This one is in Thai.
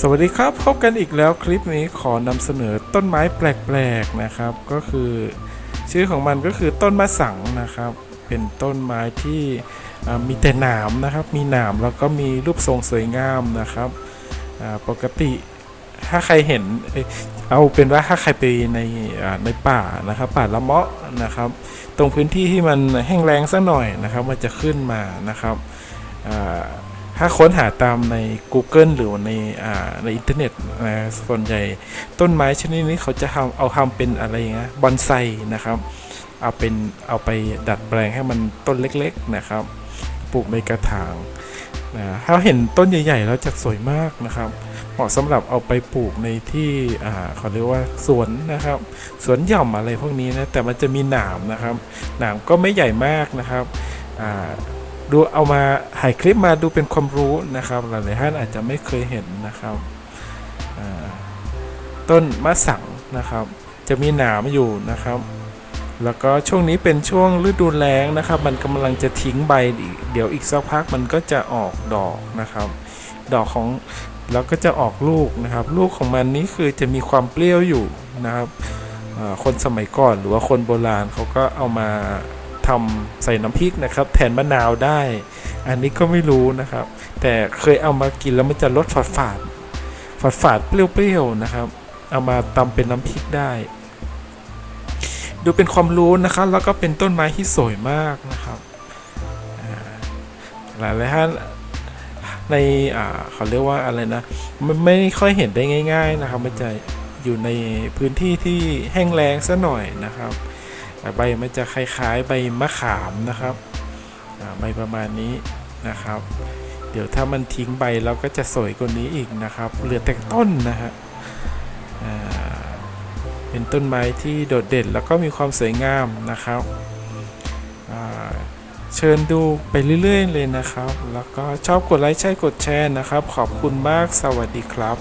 สวัสดีครับพบกันอีกแล้วคลิปนี้ขอนำเสนอต้นไม้แปลกๆนะครับ ก็คือชื่อของมันก็คือต้นมะสังนะครับ เป็นต้นไม้ที่มีแต่หนามนะครับ มีหนามแล้วก็มีรูปทรงสวยงามนะครับปกติถ้าใครเห็นเอาเป็นว่าถ้าใครไปในในป่านะครับ ป่าละเมาะนะครับ ตรงพื้นที่ที่มันแห้งแล้งสักหน่อยนะครับ มันจะขึ้นมานะครับ ถ้าค้นหาตามใน Google หรือในอ่าในอินเทอร์เน็ตนะส่วนใหญ่ต้นไม้ชนิดนี้เขาจะทำเอาทำเป็นอะไรนะบอนไซนะครับ เอาเป็นเอาไปดัดแปลงให้มันต้นเล็กๆนะครับ ปลูกในกระถางนะถ้าเห็นต้นใหญ่ๆแล้วจะสวยมากนะครับ เหมาะสำหรับเอาไปปลูกในที่อ่าเขาเรียกว่าสวนนะครับ สวนหย่อมอะไรพวกนี้นะแต่มันจะมีหนามนะครับ หนามก็ไม่ใหญ่มากนะครับอ่า ดูเอามาถ่ายคลิปมาดูเป็นความรู้นะครับ หลายๆท่านอาจจะไม่เคยเห็นนะครับต้นมะสังนะครับ จะมีหนามอยู่นะครับ แล้วก็ช่วงนี้เป็นช่วงฤดูแล้งนะครับ มันกำลังจะทิ้งใบอีกเดี๋ยวอีกสักพักมันก็จะออกดอกนะครับ ดอกของแล้วก็จะออกลูกนะครับ ลูกของมันนี้คือจะมีความเปรี้ยวอยู่นะครับคนสมัยก่อนหรือว่าคนโบราณเขาก็เอามา ทำใส่น้ำพริกนะครับแทนมะนาวได้ อันนี้ก็ไม่รู้นะครับ แต่เคยเอามากินแล้วมันจะลดฝาดฝาดฝาดฝาดๆเปรี้ยวๆนะครับ เอามาตำเป็นน้ำพริกได้ ดูเป็นความรู้นะครับแล้วก็เป็นต้นไม้ที่สวยมากนะครับหลายหลายท่านในอ่าเขาเรียกว่าอะไรนะไม่ไม่ค่อยเห็นได้ง่าย ๆนะครับมันจะอยู่ในพื้นที่ที่แห้งแล้งซะหน่อยนะครับ ใบมันจะคล้ายๆใบมะขามนะครับใบประมาณนี้นะครับ เดี๋ยวถ้ามันทิ้งใบแล้วก็จะสวยกว่านี้อีกนะครับ เหลือแต่ต้นนะฮะเป็นต้นไม้ที่โดดเด่นแล้วก็มีความสวยงามนะครับเชิญดูไปเรื่อย ๆ เลยนะครับ แล้วก็ชอบกดไลค์ใช่กดแชร์นะครับ ขอบคุณมากสวัสดีครับ